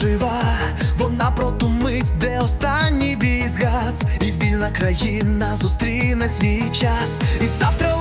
жива, вона про ту мить, де останній бій згас, і вільна країна зустріне свій час. І завтра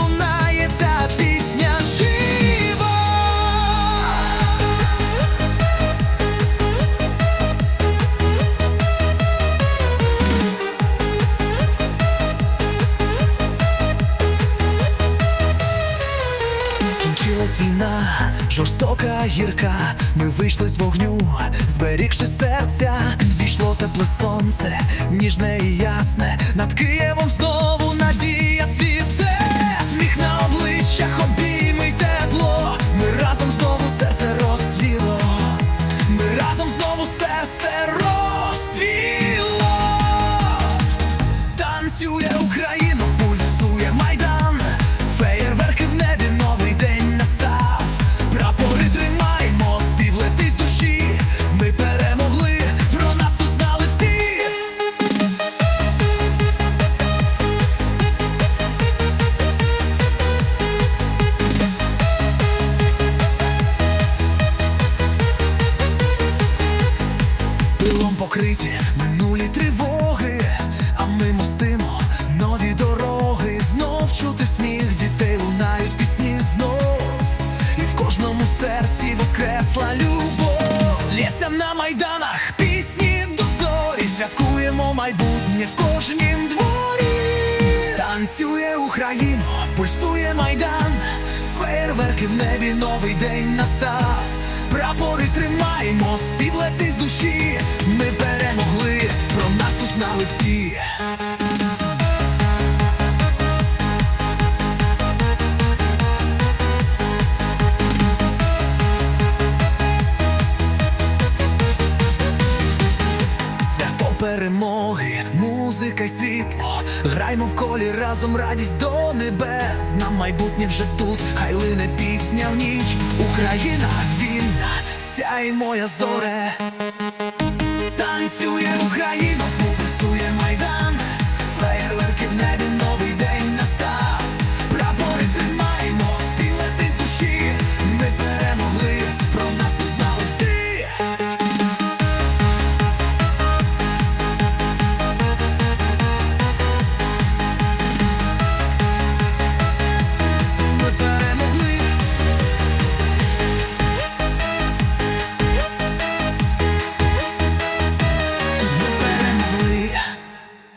Кінчилась війна, жорстока гірка. Ми вийшли з вогню, зберігши серця, зійшло тепле сонце, ніжне і ясне. Над Києвом знову надія покриті минулі тривоги, а ми мостимо нові дороги. Знов чути сміх дітей лунають пісні знов. І в кожному серці воскресла любов. Лється на майданах пісні до зорі. Святкуємо майбутнє в кожнім дворі. Танцює Україна, пульсує майдан, фейерверки в небі, новий день настав. Прапори тримаємо, летить з душі. Ми перемогли, про нас узнали всі. Свято перемоги, музика й світло. Граймо в колі разом радість до небес. Нам майбутнє вже тут, хай лине пісня в ніч. Україна вільна, сяй моя зоре. Танцює Україна.